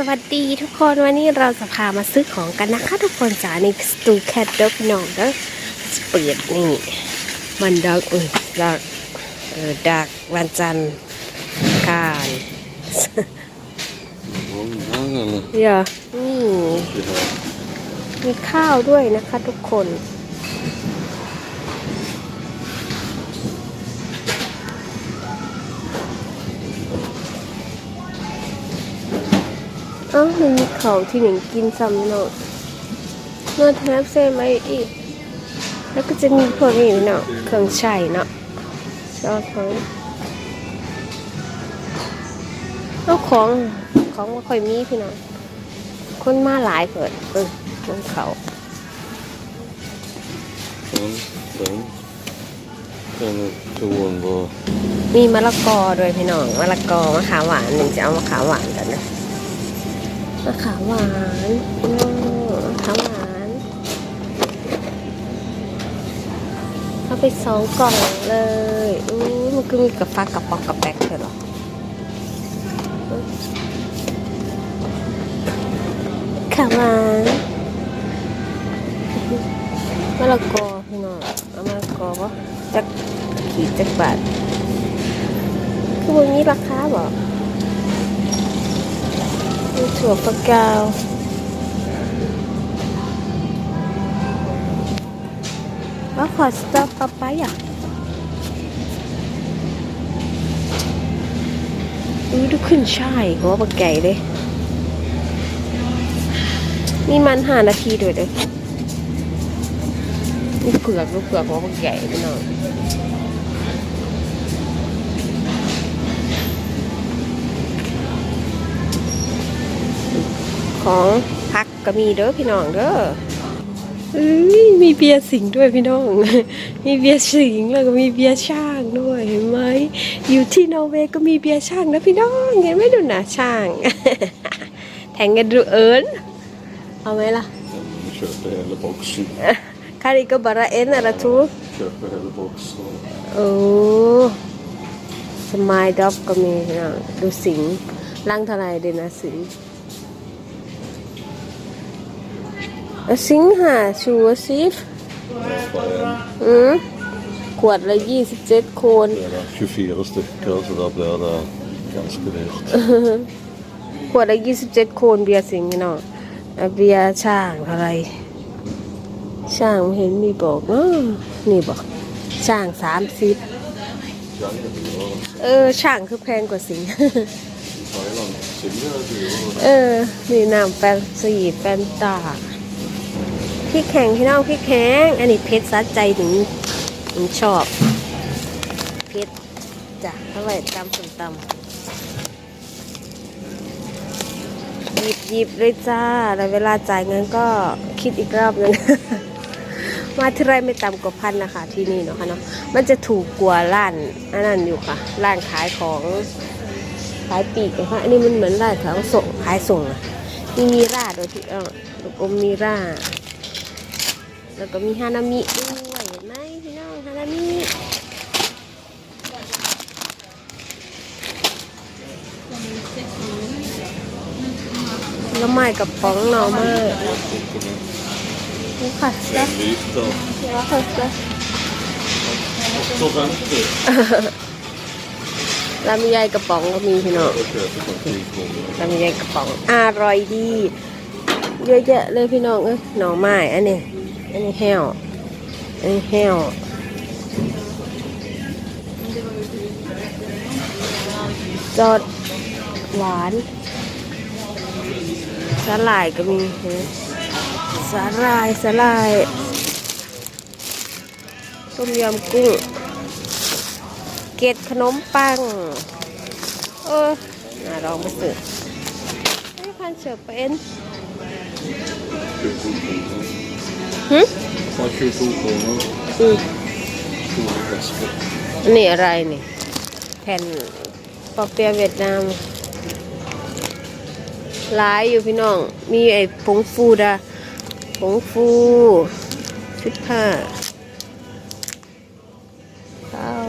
สวัสดีทุกคนวันนี้เราจะพามาซื้อของกันนะคะ ทุกคนจ๋าในสตูแคทด็อกน้องเด้อจะเปิดนี่มันดักเออดักเออดักวันจันทร์การ Många eller? เดี๋ยวนี่ Vi har มีข้าวด้วยนะคะทุกคน อ้ามันมีเขาที่หนึ่งกินซ้ำเนาะเนื้อแทบเซมไออีก แล้วก็จะมีพวกนี้เนาะเครื่องใช้เนาะชอบเขาเอาของของม่ค่อยมีพี่น้องคนมาหลายเกิดเออลงเขา en, den. Den är toan var มีมะละกอด้วยพี่น้องมะละกอมะขามหวานหนึ่งจะเอามะขามหวานกันนะ มะขามหวานมะขามหวานเอาไปสองกล่องเลยอู้มันก็มีกาแฟกับปอกกับแป๊กเลยหรอขามหวานมะละกอพี่น้องเอามะละกอปะจักขีดจักบาทคือวันนี้ราคาบอก มีถั่วฝักยาวว่าขอสตอปปาปอะอุ้ยดูขึ้นช่ายหัวปลาไก่เลยมีมันหานาทีด้วยเด้อลูกเผือกลูกเผือกหัวปลาไก่พี่น้อง ของพักก็มีเด้อพี่น้องเด้อเอ้ยมีเบียร์สิงห์ด้วยพี่น้อง มีเบียร์สิงห์แล้วก็มีเบียร์ช่างด้วยเห็นไหมอยู่ที่นอร์เวย์ก็มีเบียร์ช่างนะพี่น้องเห็นไหมดูนะช่าง แทงกันดูเอิญเอาไหมล่ะ Vi köper hela boxen. คาริก็บาราเอ็นอะไรทู Köper hela boxen. โอ้สมายด็อกก็มีพี่น้องดูสิงห์ร่างเท่าไหรเดยวนะสิงห์ สิงหาชูซิฟ Bara อืมขวดละยี่สิบเจ็ดโคน en. Det är 24 stycken så där blir det ganska dyrt. ขวดละยี่สิบเจ็ดโคนเบียร์สิงห์พี่น้องอะเบียร์ช่างอะไร ช่างไม่เห็นมีบอกเนาะนี่บอกช่างสามสิบ Ganska dyra. เออ ช่างคือแพงกว่าสิงห์ I Thailand. Silja är dyrare. เออ นี่น้ำแฟนซีแฟนตา พริกแข็งพี่น้องพริกแข็งอันนี้เพชรซัดใจถึงถึงชอบเพชรจ้ะเท่าไหร่ตำส้มตำหยิบหยิบเลยจ้าแล้วเวลาจ่ายเงินก็คิดอีกรอบหนึงมาที่ไรไม่ต่ำกว่าพันนะคะที่นี่เนาะค่ะเนาะมันจะถูกกว่าร้านอันนั้นอยู่ค่ะร้านขายของขายปีกนะคะอันนี้มันเหมือนร้านขายส่งขายส่งอะมีมีราดโดยที่เออลูกอมมีรา แล้วก็มีฮานามิด้วยเห็นไหมพี่น้องฮานามิแล้วไม้กับป๋องหน่อมากนี่ค่ะจ้ะ En liter. แล้วค่ะจ้ะ Så vänster. ลำไยกระป๋องก็มีพี่น้อง Jag köper från Kikholmen. ลำไยกระป๋องอร่อยดี เยอะแยะเลยพี่น้องเอ้ยหน่อไม้อันนี้ อันนี้แห้วอันนี้แห้วจอดหวานสาหร่ายก็มีเห็นไหมสาหร่ายสาหร่ายต้มยำกุ้ง เกล็ดขนมปัง เออน่าลองไปสืบไม่พันเสิร์ฟเป็น 22 kronor. หึ Ja, 22 kronor. อืม Stora flaskor. อันนี่อะไรนี่ แผ่นปอเปียะเวียดนามหลายอยู่พี่น้อง มีไอ้ผงฟูดาผงฟูสิบห้าข้าว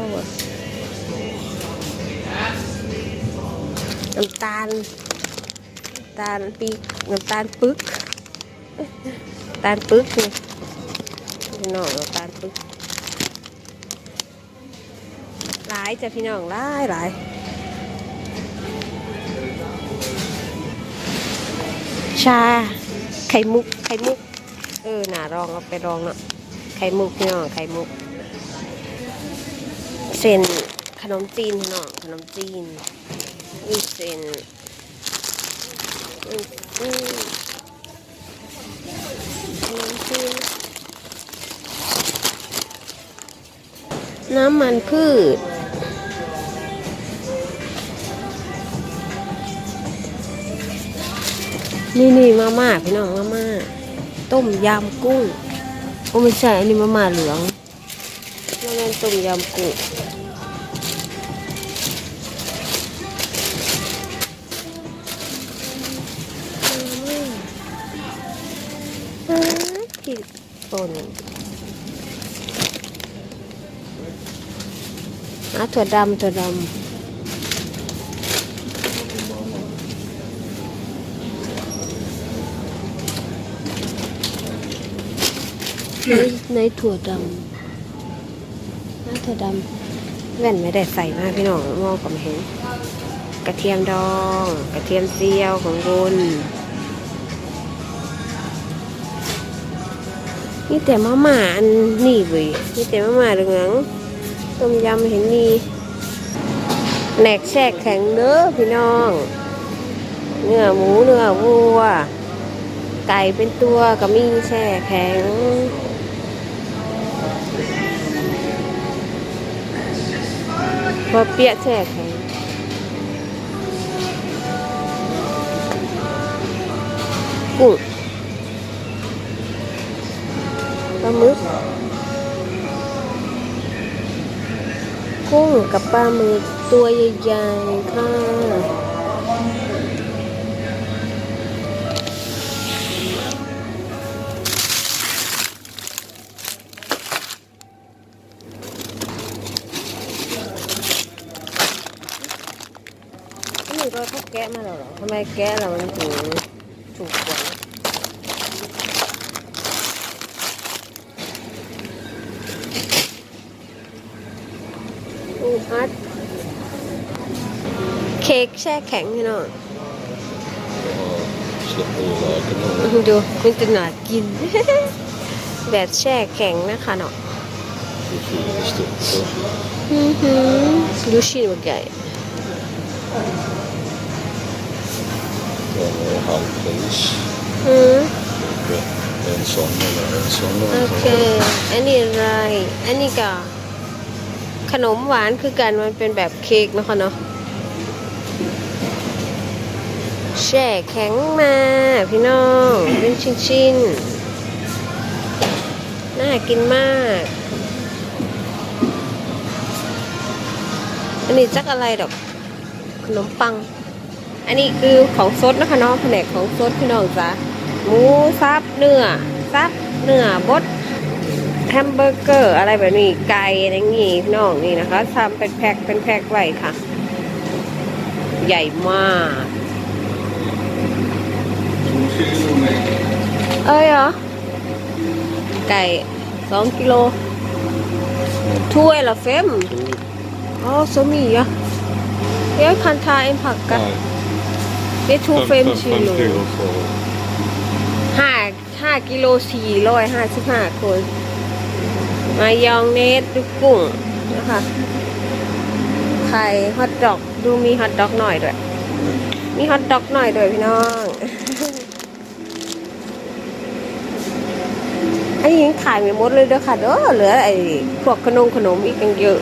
น้ำตาลน้ำตำตาลปีกน้ำตาลปึกน้ำตาลปึกนี่ พี่น้องตาลปึ๊กหลายจ้ะพี่น้องหลายหลายชา ไข่มุก ไข่มุก เออหน่าลองเอาไปลองเนาะไข่มุกพี่น้องไข่มุก เส้นขนมจีนพี่น้องขนมจีนมีเส้นอืมอืมขนมจีน น้ำมันพืช นี่นี่มาม่าพี่น้องมาม่าต้มยำกุ้งโอ้ไม่ใช่อันนี้มาม่าเหลืองมาม่าต้มยำกุ้งอ่าขีดป่น อะถั่วดำถั่วดำในในถั่วดำน้าถั่วดำแว่นไม่ได้ใส่มาพี่น้องมองก็ไม่เห็น กระเทียมดอง กระเทียมเจียวของบุญนี่แต่มาม่าอันนี่เว้ยนี่แต่มาม่าเหลือง ต้มยำเห็นมีแหนกแช่แข็งเด้อพี่น้อง เนื้อหมูเนื้อวัว ไก่เป็นตัวก็มีแช่แข็งพอเปียะแช่แข็งกุ้งปลาหมึก กุ้งกับปลาหมึกตัวใหญ่ๆค่ะ นี่ก็เขาแกะมาแล้วเหรอทำไมแกะแล้วมันถึงถูกกว่า อูฮัทเค้กแช่แข็งพี่น้อง Släpper ju lägen nu. ดูมันจะน่ากิน แบบแช่แข็งนะคะเนาะ Det är fyra stycken. อือหือดูชิ้นว่าใหญ่ Den är halvpris. อือ En sån eller en sån. โอเคอันนี้อะไรอันนี้ก็ ขนมหวานคือกันมันเป็นแบบเค้กนะคะเนาะแช่แข็งมาพี่น้องเป็นชิ้นๆน่ากินมาก อันนี้จักอะไรดอก ขนมปัง อันนี้คือของสดนะคะเนาะแผนกของสดพี่น้องจ้ะหมูซับเนื้อซับเนื้อบด แฮมเบอร์เกอร์ อะไรแบบนี้ไก่อะไรอย่างงี้พี่น้องนี่นะคะทำเป็นแพ็คเป็นแพ็คไว้ค่ะ ใหญ่มากเอ้ยเหรอ ไก่สองกิโลถ้วยละเฟมอ๋อโซมีอะเดี๋ยวคันทาเอ็มผักกัน Nej, เดี๋ยวทูเฟม fem, ชิ fem โล kilo för ห้าห้ากิโลสี่ร้อยห้าสิบห้าคน มายองเนสดูกุ้งนะคะไข่ฮอทดอกดูมีฮอทดอกหน่อยด้วย มีฮอทดอกหน่อยด้วยพี่น้อง อันนี้ยังขายไม่หมดเลยเด้อค่ะเด้อเหลือไอ้พวกขนมขนมอีกยังเยอะ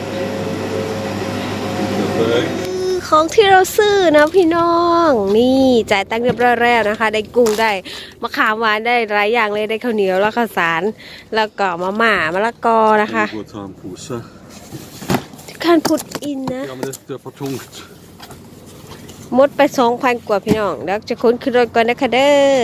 ของที่เราซื้อนะพี่น้อง นี่จ่ายตังค์เรียบร้อยแล้วนะคะ ได้กุ้งได้มะขามหวานได้หลายอย่างเลยได้ข้าวเหนียวแล้วข้าวสาร แล้วก็มะม่ามะละกอนะคะ Jag går och tar en påse. การพุดอินนะ Ja men det, det är för tungt. หมดไปสองพันกว่าพี่น้อง แล้วจะค้นขึ้นรถก่อนนะคะเด้อ